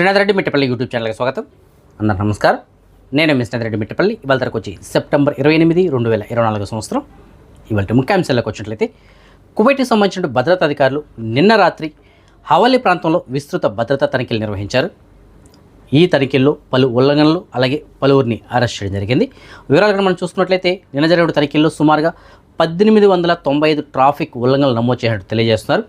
Srinath Reddy Mittapalli YouTube ఛానల్కి స్వాగతం. అందరూ నమస్కారం. నేను మీ శ్రీనాథ్ రెడ్డి మిట్టపల్లి. ఇవాళ తరకు వచ్చి సెప్టెంబర్ ఇరవై ఎనిమిది రెండు వేల ఇరవై నాలుగు సంవత్సరం. ఇవాళ ముఖ్యాంశాలకు వచ్చినట్లయితే కువైట్కి సంబంధించిన భద్రతా అధికారులు నిన్న రాత్రి హవాలీ ప్రాంతంలో విస్తృత భద్రతా తనిఖీలు నిర్వహించారు. ఈ తనిఖీల్లో పలు ఉల్లంఘనలు అలాగే పలువురిని అరెస్ట్ చేయడం జరిగింది. వివరాలు మనం చూసుకున్నట్లయితే నిన్న జరిగిన తనిఖీల్లో సుమారుగా పద్దెనిమిది వందల తొంభై ఐదు ట్రాఫిక్ ఉల్లంఘనలు నమోదు చేసినట్టు తెలియజేస్తున్నారు.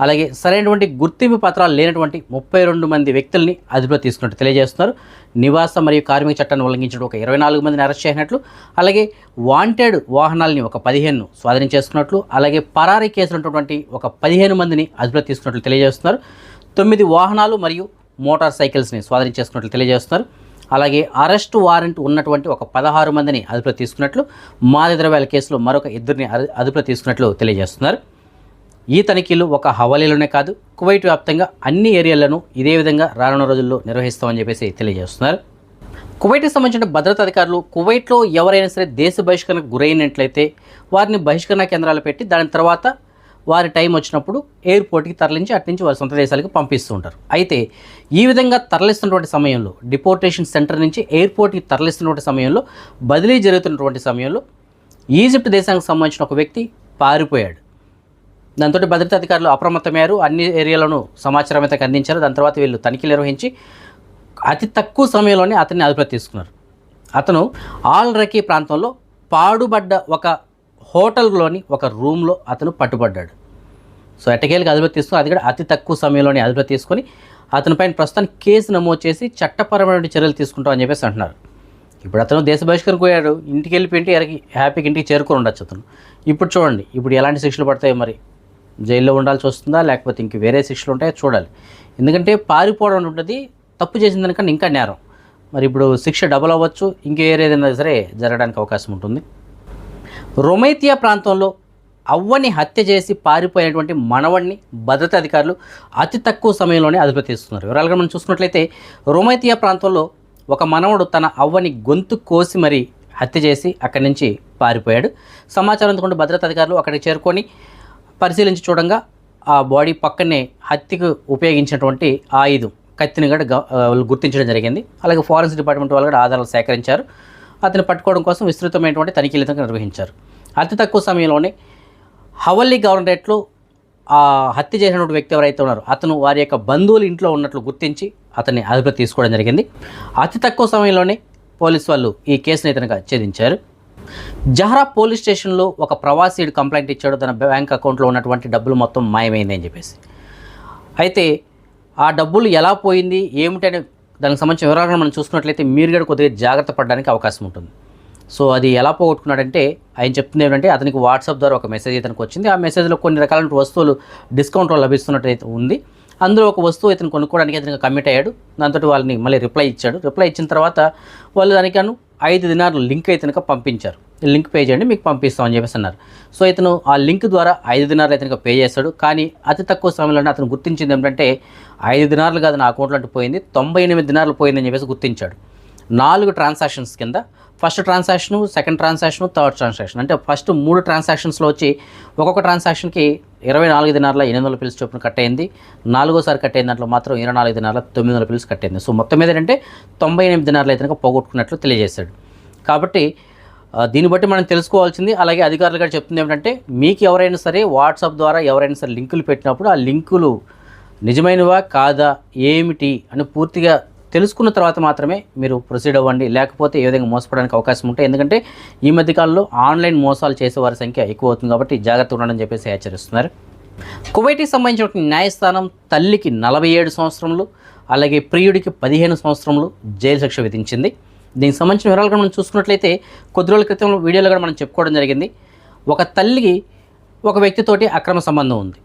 అలాగే సరైనటువంటి గుర్తింపు పత్రాలు లేనటువంటి ముప్పై రెండు మంది వ్యక్తుల్ని అదుపులో తీసుకున్నట్టు తెలియజేస్తున్నారు. నివాస మరియు కార్మిక చట్టాన్ని ఉల్లంఘించిన ఒక ఇరవై నాలుగు మందిని అరెస్ట్ చేసినట్లు అలాగే వాంటెడ్ వాహనాలని ఒక పదిహేను స్వాధీనం చేసుకున్నట్లు అలాగే పరారీ కేసులు ఉన్నటువంటి ఒక పదిహేను మందిని అదుపులో తీసుకున్నట్లు తెలియజేస్తున్నారు. తొమ్మిది వాహనాలు మరియు మోటార్ సైకిల్స్ని స్వాధీనం చేసుకున్నట్లు తెలియజేస్తున్నారు. అలాగే అరెస్టు వారెంట్ ఉన్నటువంటి ఒక పదహారు మందిని అదుపులో తీసుకున్నట్లు మాదక ద్రవ్యాల కేసులో మరొక ఇద్దరిని అదుపులో తీసుకున్నట్లు తెలియజేస్తున్నారు. ఈ తనిఖీలు ఒక హవాలీలోనే కాదు కువైట్ వ్యాప్తంగా అన్ని ఏరియాలను ఇదే విధంగా రానున్న రోజుల్లో నిర్వహిస్తామని చెప్పేసి తెలియజేస్తున్నారు. కువైట్కి సంబంధించిన భద్రతా అధికారులు కువైట్లో ఎవరైనా సరే దేశ బహిష్కరణకు గురైనట్లయితే వారిని బహిష్కరణ కేంద్రాలు పెట్టి దాని తర్వాత వారి టైం వచ్చినప్పుడు ఎయిర్పోర్ట్కి తరలించి అటు నుంచి వారి సొంత దేశాలకు పంపిస్తూ ఉంటారు. అయితే ఈ విధంగా తరలిస్తున్నటువంటి సమయంలో డిపోర్టేషన్ సెంటర్ నుంచి ఎయిర్పోర్ట్కి తరలిస్తున్నటువంటి సమయంలో బదిలీ జరుగుతున్నటువంటి సమయంలో ఈజిప్ట్ దేశానికి సంబంధించిన ఒక వ్యక్తి పారిపోయాడు. దాంతో భద్రతా అధికారులు అప్రమత్తమయ్యారు. అన్ని ఏరియాలను సమాచారం అయితే అందించారు. దాని తర్వాత వీళ్ళు తనిఖీలు నిర్వహించి అతి తక్కువ సమయంలోనే అతన్ని అదుపులో తీసుకున్నారు. అతను ఆల్రకీ ప్రాంతంలో పాడుబడ్డ ఒక హోటల్లోని ఒక రూమ్లో అతను పట్టుబడ్డాడు. సో ఎట్టకేలకు అదుపులో తీసుకుని అది కూడా అతి తక్కువ సమయంలోనే అదుపులో తీసుకొని అతనిపైన ప్రస్తుతానికి కేసు నమోదు చేసి చట్టపరమైన చర్యలు తీసుకుంటామని చెప్పేసి అంటున్నారు. ఇప్పుడు అతను దేశ బహిష్కరణకు పోయాడు. ఇంటికి వెళ్ళిపోయింటే ఎరకి హ్యాపీగా ఇంటికి చేరుకొని ఉండొచ్చు అతను. ఇప్పుడు చూడండి ఇప్పుడు ఎలాంటి శిక్షలు పడతాయో మరి. జైల్లో ఉండాల్సి వస్తుందా? లేకపోతే ఇంక వేరే శిక్షలు ఉంటాయో? చూడాలి. ఎందుకంటే పారిపోవడం ఉంటుంది తప్పు చేసిన దానికన్నా ఇంకా నేరం. మరి ఇప్పుడు శిక్ష డబుల్ అవ్వచ్చు ఇంకేరేదైనా సరే జరగడానికి అవకాశం ఉంటుంది. రొమైతియా ప్రాంతంలో అవ్వని హత్య చేసి పారిపోయినటువంటి మనవడిని భద్రతా అధికారులు అతి తక్కువ సమయంలోనే అదుపులో తీసుకున్నారు వివరాలుగా మనం చూసుకున్నట్లయితే రొమైతియా ప్రాంతంలో ఒక మనవడు తన అవ్వని గొంతు కోసి మరి హత్య చేసి అక్కడి నుంచి పారిపోయాడు. సమాచారం అందుకుంటే భద్రతా అధికారులు అక్కడికి చేరుకొని పరిశీలించి చూడంగా ఆ బాడీ పక్కనే హత్యకు ఉపయోగించినటువంటి ఆయుధం కత్తిని కూడా గుర్తించడం జరిగింది. అలాగే ఫారెన్స్ డిపార్ట్మెంట్ వాళ్ళు కూడా ఆధారాలు సేకరించారు. అతను పట్టుకోవడం కోసం విస్తృతమైనటువంటి తనిఖీలు నిర్వహించారు. అతి తక్కువ సమయంలోనే హవల్లీ గవర్నరేట్లో ఆ హత్య చేసినటువంటి వ్యక్తి ఎవరైతే ఉన్నారో అతను వారి యొక్క బంధువుల ఇంట్లో ఉన్నట్లు గుర్తించి అతన్ని అదుపులో తీసుకోవడం జరిగింది. అతి తక్కువ సమయంలోనే పోలీసు వాళ్ళు ఈ కేసును ఇతనిగా ఛేదించారు. జహరా పోలీస్ స్టేషన్లో ఒక ప్రవాసీడు కంప్లైంట్ ఇచ్చాడు. తన బ్యాంక్ అకౌంట్లో ఉన్నటువంటి డబ్బులు మొత్తం మాయమైందని చెప్పేసి. అయితే ఆ డబ్బులు ఎలా పోయింది? ఏమిటనే దానికి సంబంధించిన వివరాలను మనం చూసుకున్నట్లయితే మీరు కూడా కొద్దిగా జాగ్రత్త పడడానికి అవకాశం ఉంటుంది. సో అది ఎలా పోగొట్టుకున్నాడంటే ఆయన చెప్తుంది ఏంటంటే అతనికి వాట్సాప్ ద్వారా ఒక మెసేజ్ ఇతనికి వచ్చింది. ఆ మెసేజ్లో కొన్ని రకాల వస్తువులు డిస్కౌంట్లో లభిస్తున్నట్టయితే ఉంది. అందులో ఒక వస్తువు ఇతను కొనుక్కోవడానికి ఇతనికి కమిట్ అయ్యాడు. దాంతో వాళ్ళని మళ్ళీ రిప్లై ఇచ్చాడు. రిప్లై ఇచ్చిన తర్వాత వాళ్ళు దానికను ఐదు దినార్లు లింక్ అయితే కనుక పంపించారు. లింక్ పే చేయండి మీకు పంపిస్తామని చెప్పేసి అన్నారు. సో ఇతను ఆ లింక్ ద్వారా ఐదు దినార్లు అయితే పే చేస్తాడు. కానీ అతి తక్కువ సమయంలోనే అతను గుర్తించింది ఏమిటంటే ఐదు దినార్లు కాదు నా అకౌంట్లో అంటే పోయింది తొంభై ఎనిమిది దినాలు పోయిందని చెప్పేసి గుర్తించాడు. నాలుగు ట్రాన్సాక్షన్స్ కింద first transaction second transaction third transaction. అంటే ఫస్ట్ మూడు ట్రాన్సాక్షన్స్లో వచ్చి ఒక్కొక్క ట్రాన్సాక్షన్కి ఇరవై నాలుగు దినాల ఎనిమిది వందల పిల్స్ చొప్పున కట్ అయింది. నాలుగోసారి కట్ అయిన దాంట్లో మాత్రం ఇరవై నాలుగు దినాల తొమ్మిది వందల పిల్స్ కట్ అయింది. సో మొత్తం మీద ఏంటంటే తొంభై ఎనిమిది దినాలు అయితే పోగొట్టుకున్నట్లు తెలియజేశాడు. కాబట్టి దీన్ని బట్టి మనం తెలుసుకోవాల్సింది అలాగే అధికారులు గారు చెప్తుంది ఏమిటంటే మీకు ఎవరైనా సరే వాట్సాప్ ద్వారా ఎవరైనా సరే లింకులు పెట్టినప్పుడు ఆ లింకులు నిజమైనవా కాదా ఏమిటి అని పూర్తిగా తెలుసుకున్న తర్వాత మాత్రమే మీరు ప్రొసీడ్ అవ్వండి. లేకపోతే ఏ విధంగా మోసపోవడానికి అవకాశం ఉంటాయి ఎందుకంటే ఈ మధ్యకాలంలో ఆన్లైన్ మోసాలు చేసే వారి సంఖ్య ఎక్కువ అవుతుంది కాబట్టి జాగ్రత్త ఉండడం చెప్పేసి హెచ్చరిస్తున్నారు. కువైట్కి సంబంధించిన న్యాయస్థానం తల్లికి నలభై ఏడు సంవత్సరములు అలాగే ప్రియుడికి పదిహేను సంవత్సరములు జైలు శిక్ష విధించింది. దీనికి సంబంధించిన వివరాలు కూడా మనం చూసుకున్నట్లయితే కొద్ది రోజుల క్రితం వీడియోలో కూడా మనం చెప్పుకోవడం జరిగింది. ఒక తల్లికి ఒక వ్యక్తితోటి అక్రమ సంబంధం ఉంది.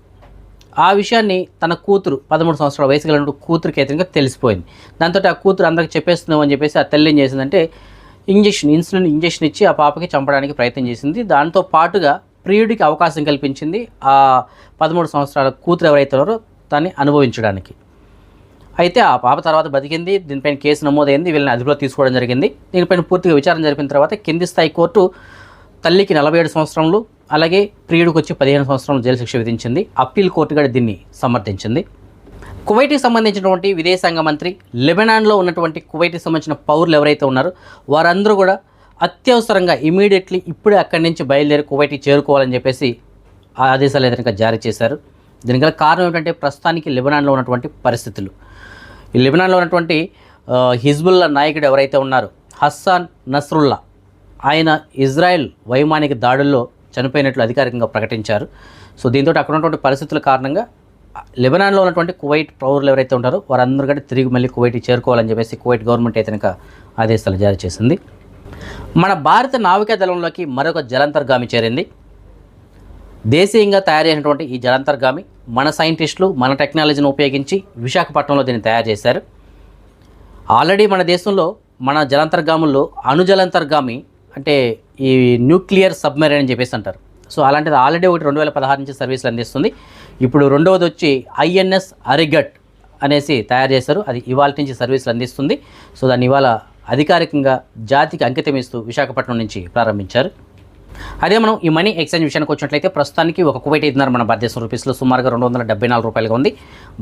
ఆ విషయాన్ని తన కూతురు పదమూడు సంవత్సరాల వయసు గల కూతురికి అయితే తెలిసిపోయింది. దాంతో ఆ కూతురు అందరికి చెప్పేస్తున్నాం అని చెప్పేసి ఆ తల్లి ఏం చేసిందంటే ఇంజెక్షన్ ఇన్సులిన్ ఇంజెక్షన్ ఇచ్చి ఆ పాపకి చంపడానికి ప్రయత్నం చేసింది. దాంతో పాటుగా ప్రియుడికి అవకాశం కల్పించింది ఆ పదమూడు సంవత్సరాల కూతురు ఎవరైతే ఉన్నారో దాన్ని అనుభవించడానికి. అయితే ఆ పాప తర్వాత బతికింది దీనిపైన కేసు నమోదైంది వీళ్ళని అదుపులో తీసుకోవడం జరిగింది. దీనిపైన పూర్తిగా విచారణ జరిపిన తర్వాత కింది స్థాయి కోర్టు తల్లికి నలభై ఏడు సంవత్సరంలో అలాగే ప్రియుడికి వచ్చి పదిహేను సంవత్సరాలు జైలు శిక్ష విధించింది. అప్పీల్ కోర్టు కూడా దీన్ని సమర్థించింది. కువైట్కి సంబంధించినటువంటి విదేశాంగ మంత్రి లెబనాన్లో ఉన్నటువంటి కువైట్కి సంబంధించిన పౌరులు ఎవరైతే ఉన్నారో వారందరూ కూడా అత్యవసరంగా ఇమీడియట్లీ ఇప్పుడే అక్కడి నుంచి బయలుదేరి కువైట్కి చేరుకోవాలని చెప్పేసి ఆ ఆదేశాలు ఏదైనా జారీ చేశారు. దీనికి గల కారణం ఏంటంటే ప్రస్తుతానికి లెబనాన్లో ఉన్నటువంటి పరిస్థితులు. ఈ లెబనాన్లో ఉన్నటువంటి హిజ్బుల్లా నాయకుడు ఎవరైతే ఉన్నారో హస్సాన్ నస్రుల్లా ఆయన ఇజ్రాయెల్ వైమానిక దాడుల్లో చనిపోయినట్లు అధికారికంగా ప్రకటించారు. సో దీంతో అక్కడ ఉన్నటువంటి పరిస్థితుల కారణంగా లెబనాన్లో ఉన్నటువంటి కువైట్ పౌరులు ఎవరైతే ఉంటారో వారందరూ కూడా తిరిగి మళ్ళీ కువైట్కి చేరుకోవాలని చెప్పేసి కువైట్ గవర్నమెంట్ అయితే కనుక ఆదేశాలు జారీ చేసింది. మన భారత నావికా దళంలోకి మరొక జలంతర్గామి చేరింది. దేశీయంగా తయారు చేసినటువంటి ఈ జలంతర్గామి మన సైంటిస్టులు మన టెక్నాలజీని ఉపయోగించి విశాఖపట్నంలో దీన్ని తయారు చేశారు. ఆల్రెడీ మన దేశంలో మన జలంతర్గాముల్లో అణు జలంతర్గామి అంటే ఈ న్యూక్లియర్ సబ్మెరైన్ అని చెప్పేసి అంటారు. సో అలాంటిది ఆల్రెడీ ఒకటి రెండు వేల పదహారు నుంచి సర్వీసులు అందిస్తుంది. ఇప్పుడు రెండవది వచ్చి ఐఎన్ఎస్ అరిగట్ అనేసి తయారు చేశారు. అది ఇవాళ నుంచి సర్వీసులు అందిస్తుంది. సో దాన్ని ఇవాళ అధికారికంగా జాతికి అంకితం ఇస్తూ విశాఖపట్నం నుంచి ప్రారంభించారు. అదే మనం ఈ మనీ ఎక్స్చేంజ్ విషయానికి వచ్చినట్లయితే ప్రస్తుతానికి ఒక కువైట్ ఐదున్నర మన భారతదేశం రూపీస్లో సుమారుగా రెండు వందల డెబ్బై నాలుగు రూపాయలుగా ఉంది.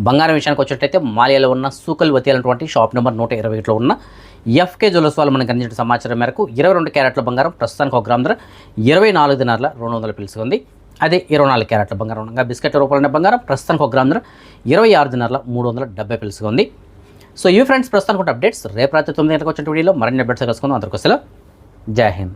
బంగారం విషయానికి వచ్చినట్లయితే మాలియాలో ఉన్న సూకల్ వతి అనేటువంటి షాప్ నెంబర్ నూట ఇరవై ఒకటిలో ఉన్న ఎఫ్కే జ్యువెలర్స్ వాళ్ళు మనకు అందించిన సమాచారం మేరకు ఇరవై రెండు క్యారెట్ల బంగారం ప్రస్తుతానికి ఒక గ్రామ్ ధర ఇరవై నాలుగు దినార్ల రెండు వందలు పిలుచుకుంది అదే ఇరవై నాలుగు క్యారెట్ల బంగారం ఉండగా బిస్కెట్ రూపాయల బంగారం ప్రస్తుతానికి ఒక గ్రామ్ ధర ఇరవై ఆరు దినార్ల మూడు వందల డెబ్బై పిలుచుకుంది సో ఈ ఫ్రెండ్స్ ప్రస్తుతానికి అప్డేట్స్. రేపు రాత్రి తొమ్మిది గంటలకు వచ్చిన వీడియోలో మరిన్ని అప్డేట్స్ కలుసుకుందాం అందరికోసం జై హింద్.